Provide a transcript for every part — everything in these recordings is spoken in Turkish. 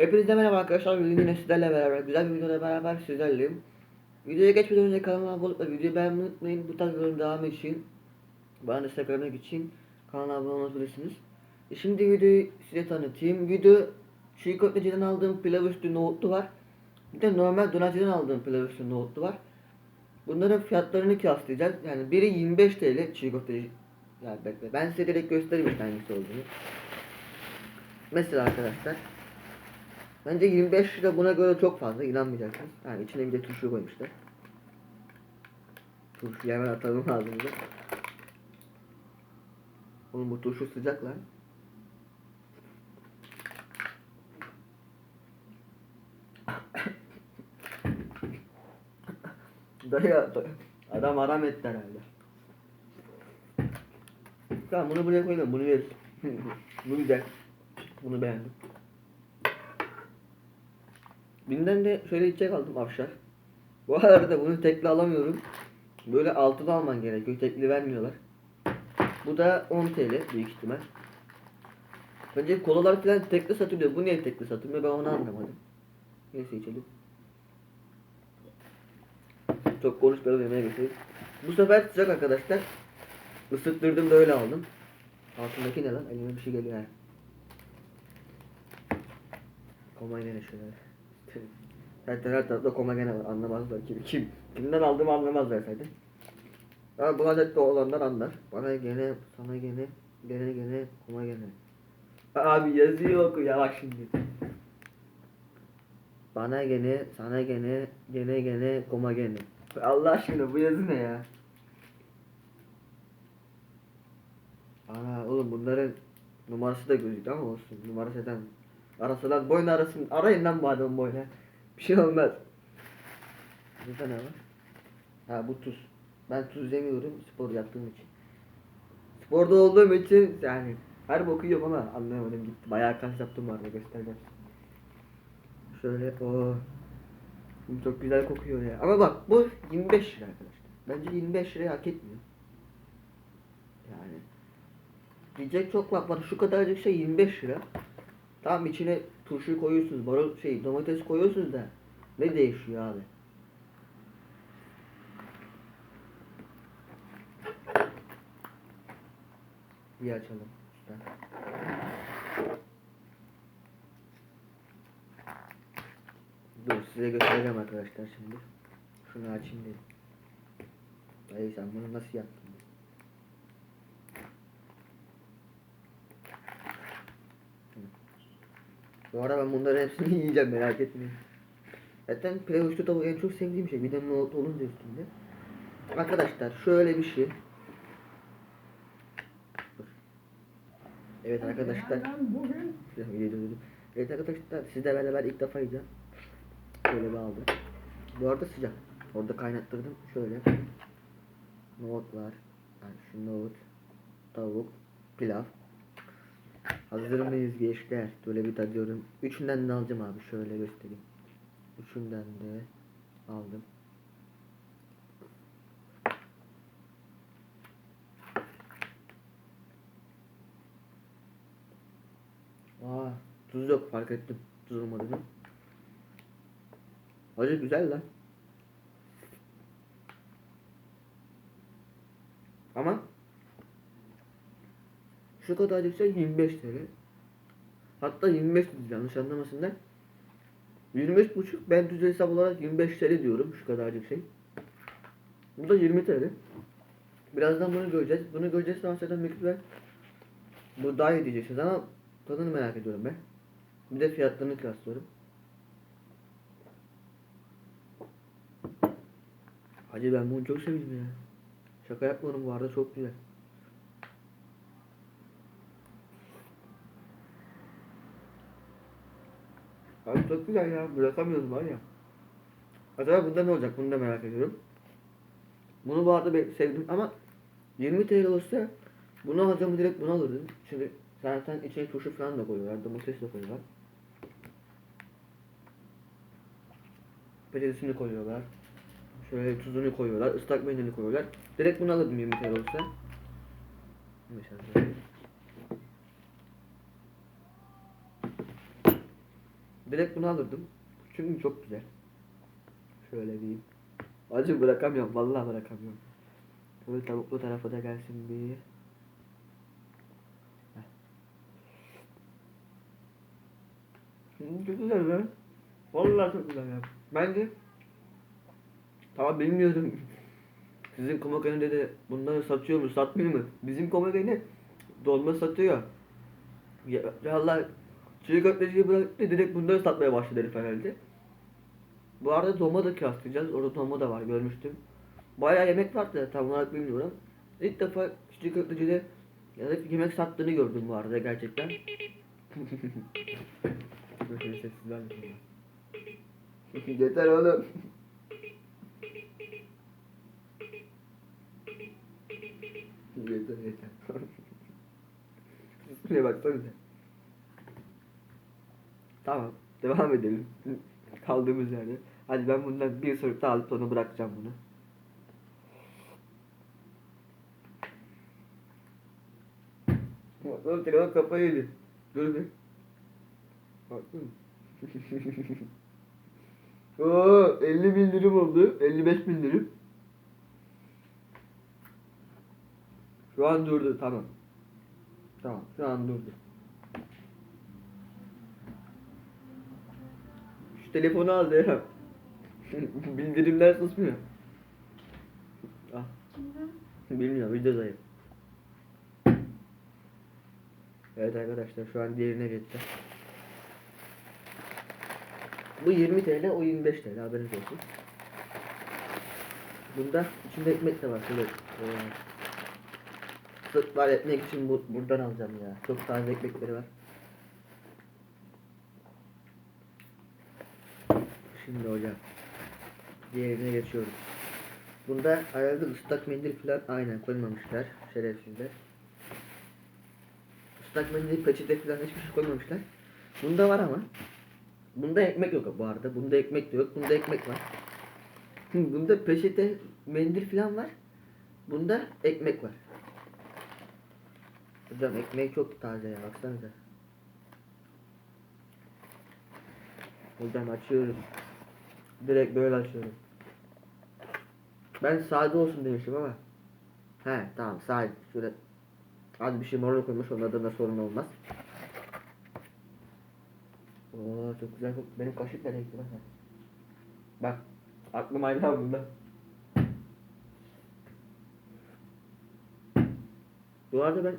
Hepinize merhaba arkadaşlar. Bugün yine sizlerle beraber güzel bir videoda beraber sizlerleyim. Videoya geçmeden önce kanalıma abone olup videoyu beğenmeyi unutmayın. Bu tarz videoların devamı için bana destek vermek için kanala abone olabilirsiniz. E şimdi videoyu size tanıtayım. Video çiğ köfteciden aldığım pilav üstü nohutlu var. Bir de normal donatçıdan aldığım pilav üstü nohutlu var. Bunların fiyatlarını kıyaslayacağız. Yani biri 25 TL çiğ köfteci. Yani bekle. Ben size direkt göstereyim hangisi olduğunu. Mesela arkadaşlar Bence 25 lira buna göre çok fazla inanmayacaksınız. Yani içine bir de turşu koymuşlar. Turşu hemen atalım ağzımıza. Oğlum bu turşu sıcak lan. Dayı adam aram etti herhalde. Tamam bunu buraya koyalım bunu veririz. bu güzel. Bunu beğendim. Binden de şöyle içecek aldım afşar. Bu arada bunu tekli alamıyorum. Böyle altıda alman gerekiyor. Tekli vermiyorlar. Bu da 10 TL büyük ihtimal. Bence kolalar falan tekli satılıyor. Bu niye tekli satılmıyor ben onu anlamadım. Neyse içelim. Çok konuşmayalım yemeğe geçelim. Bu sefer sıcak arkadaşlar. Isıttırdım da öyle aldım. Altındaki ne lan? Elime bir şey geliyor. Komay gene şöyle. Her, her tarafta koma gene. Anlamazlar kim. Kim? Kimden aldığımı anlamazlar zaten. Ama bu adette olanlar anlar. Bana gene, sana gene, gene gene, koma gene. Abi yazıyor oku ya bak şimdi. Bana gene, sana gene, gene gene, koma gene. Allah aşkına bu yazı ne ya? Ana oğlum bunların numarası da gözüktü ama olsun. Numarası eden. Arasalar boyun arasın. Arayın lan bu adamın boyuna. Bir şey olmaz. Burada ne var? Ha bu tuz. Ben tuz yemiyorum spor yaptığım için. Sporda olduğum için yani her boku yiyorum ama anlayamadım gitti. Bayağı kas yaptım var göstereceğim. Şöyle o Bu çok güzel kokuyor ya. Ama bak bu 25 lira arkadaşlar. Bence 25 liraya hak etmiyor. Yani diyecek çok laf var. Şu kadarcık şey 25 lira. Tamam içine turşu koyuyorsunuz, marul şey domates koyuyorsunuz da ne değişiyor abi? Bir açalım. Usta. Dur size göstereceğim arkadaşlar şimdi. Şunu açayım dedim. Dayı sen bunu nasıl yaptın? Bu arada ben bunların hepsini yiyeceğim merak etmeyin. Zaten pilav üstü tavuğu en çok sevdiğim şey. Bir de nohut olunca üstünde. Arkadaşlar şöyle bir şey. Evet arkadaşlar. Bugün. Evet arkadaşlar sizle beraber ilk defa yiyeceğim. Şöyle bir aldım. Bu arada sıcak. Orada kaynattırdım. Şöyle. Nohut var. Yani şu nohut. Tavuk. Pilav. Hazır mıyız gençler? Böyle bir tadıyorum. Üçünden de alacağım abi. Şöyle göstereyim. Üçünden de aldım. Aa, tuz yok fark ettim. Tuz olmadığını. Acı güzel lan. Ama şu kadarcık şey 25 TL. Hatta 25 değil yanlış anlamasınlar. 25 buçuk ben düz hesap olarak 25 TL diyorum şu kadarcık şey. Bu da 20 TL. Birazdan bunu göreceğiz. Bunu göreceğiz sonra zaten ihtimal bu daha iyi diyeceksiniz ama tadını merak ediyorum ben. Bir de fiyatlarını kıyaslıyorum. Hacı ben bunu çok sevdim ya. Şaka yapmıyorum bu arada çok güzel. Abi çok güzel ya. Bırakamıyorum var ya. Acaba bunda ne olacak? Bunu da merak ediyorum. Bunu bu arada sevdim ama 20 TL olsa bunu alacağımı direkt bunu alırdım. Şimdi zaten içine turşu falan da koyuyorlar. Domates de koyuyorlar. Patatesini koyuyorlar. Şöyle tuzunu koyuyorlar. ıslak mendilini koyuyorlar. Direkt bunu alırdım 20 TL olsa. Mesela. Direkt bunu alırdım. Çünkü çok güzel. Şöyle diyeyim. Acı bırakamıyorum. Vallahi bırakamıyorum. Böyle tavuklu tarafa da gelsin bir. Çok güzel be. Vallahi çok güzel ya. Bence Tamam bilmiyorum. Sizin Komakani'de de bunları satıyor mu satmıyor mu? Bizim Komakani dolma satıyor. Ya Allah çiğ köfteciyi bıraktı direkt bunları satmaya başladı herif herhalde. Bu arada dolma da kıyaslayacağız. Orada dolma da var görmüştüm. Bayağı yemek vardı tam olarak bilmiyorum. İlk defa ya da yemek sattığını gördüm bu arada gerçekten. Böyle sessizler? Yeter oğlum. yeter yeter. Şuraya baksanıza. Tamam. Devam edelim. Kaldığımız yerde. Hadi ben bundan bir soru daha alıp sonra bırakacağım bunu. Oğlum telefon kafayı yedi. Dur bir. Baktın? Oo, 50 bin lirim oldu. 55 bin lirim. Şu an durdu tamam. Tamam şu an durdu. Şu telefonu al ya. Bildirimler susmuyor. Ah, bilmiyorum videodayım. Evet arkadaşlar şu an diğerine geçti. Bu 20 TL, o 25 TL haberiniz olsun. Bunda içinde ekmek de var. Şöyle, e, Sırf var ekmek için bu, buradan alacağım ya. Çok taze ekmekleri var. Şimdi hocam. Diğerine geçiyoruz. Bunda herhalde ıslak mendil falan aynen koymamışlar. Şerefsizler. Islak mendil, peçete falan hiçbir şey koymamışlar. Bunda var ama. Bunda ekmek yok bu arada. Bunda ekmek de yok. Bunda ekmek var. Bunda peçete, mendil falan var. Bunda ekmek var. Hocam ekmeği çok taze ya baksanıza. Hocam açıyoruz. Direkt böyle açıyorum. Ben sade olsun demiştim ama. He tamam sade. Şöyle az bir şey marul koymuş onlarda da sorun olmaz. Oo çok güzel. Benim kaşık da renkli bak. Bak. Aklım hala bunda. Bu arada ben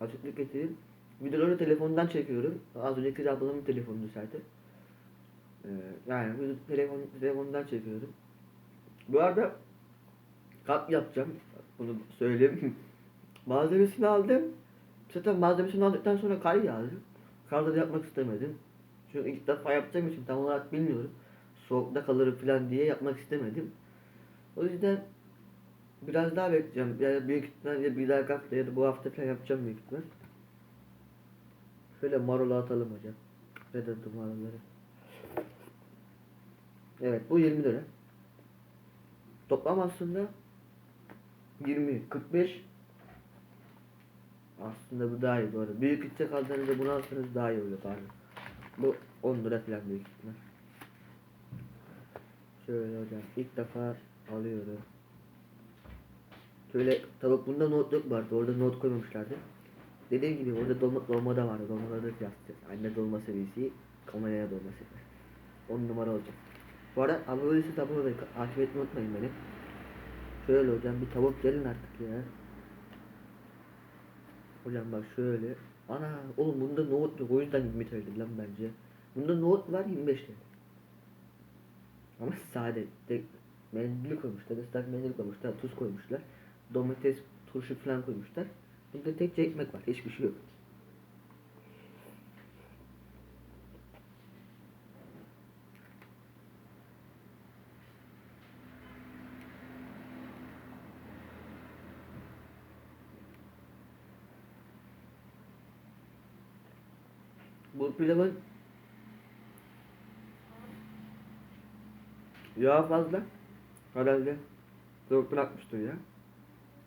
açıklık getireyim. Videoları telefondan çekiyorum. Az önceki ablamın telefonunu zaten. Ee, yani telefon, telefondan çekiyorum. Bu arada kap yapacağım. Bunu söyleyeyim. Malzemesini aldım. Zaten malzemesini aldıktan sonra kar yağdı. Karda da yapmak istemedim. Çünkü ilk defa yapacağım için tam olarak bilmiyorum. Soğukta kalır falan diye yapmak istemedim. O yüzden biraz daha bekleyeceğim. Yani büyük ihtimalle bir dahaki hafta ya da bu hafta falan yapacağım büyük ihtimal. Şöyle marulu atalım hocam. Reddettim marulları. Evet bu 20 lira. Toplam aslında 20, 45 aslında bu daha iyi bu. Büyük içecek aldığınızda bunu alsanız daha iyi oluyor pardon. Bu 10 lira falan büyük ihtimal. Şöyle hocam ilk defa alıyorum. Şöyle tavuk bunda not yok vardı. Orada not koymamışlardı. Dediğim gibi orada dolma, dolma da vardı. Dolmaları da yapacağız. Anne dolma seviyesi, kameraya dolma seviyesi. 10 numara olacak. Bu arada abone değilseniz abone olmayı, takip etmeyi unutmayın beni. Şöyle hocam bir tavuk gelin artık ya. Hocam bak şöyle. Ana oğlum bunda nohut yok o yüzden 20 TL lan bence. Bunda nohut var 25 TL. Ama sade. Tek mendil koymuşlar, ıslak mendil koymuşlar, tuz koymuşlar. Domates, turşu falan koymuşlar. Bunda tek ekmek var, hiçbir şey yok. Bu pilavın yağ fazla. Herhalde tavuk bırakmıştır ya.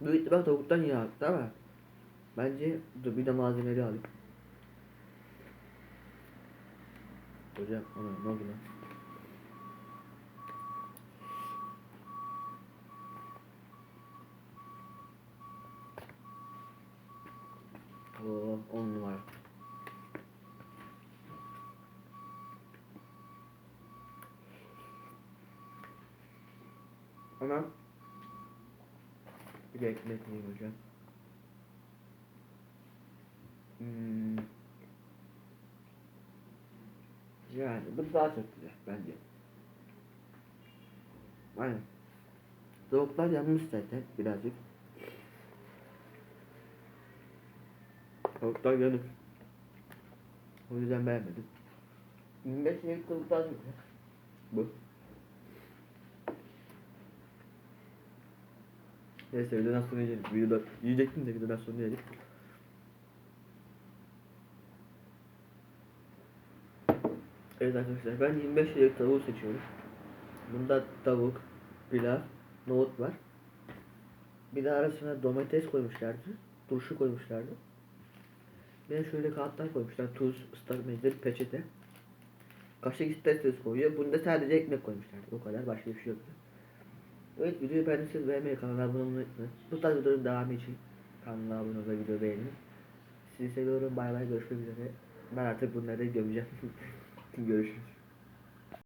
Büyük ihtimal tavuktan yağ attı ama bence dur bir de malzemeleri alayım. Hocam ana ne oldu lan? Oo, on numara. Ama bir yiyeyim hocam. Hmm. Yani bu daha çok güzel bence. Aynen. Tavuklar yanmış zaten birazcık. Tavuklar yanık. O yüzden beğenmedim. 25 liralık tavuk daha çok güzel. Bu. Neyse videodan sonra yiyelim. Videoda yiyecektim de videodan sonra yiyelim. Evet arkadaşlar ben 25 liralık tavuğu seçiyorum. Bunda tavuk, pilav, nohut var. Bir de arasına domates koymuşlardı. Turşu koymuşlardı. Bir de şöyle kağıtlar koymuşlar. Tuz, ıslak mendil, peçete. Kaşık isterseniz koyuyor. Bunda sadece ekmek koymuşlardı. O kadar başka bir şey yoktu. Evet videoyu beğendiyseniz beğenmeyi, kanala abone olmayı unutmayın. Bu tarz videoların devamı için kanala abone olmayı, video beğenin. Sizi seviyorum. Bay bay görüşmek üzere. Ben artık bunları gömeceğim. Görüşürüz.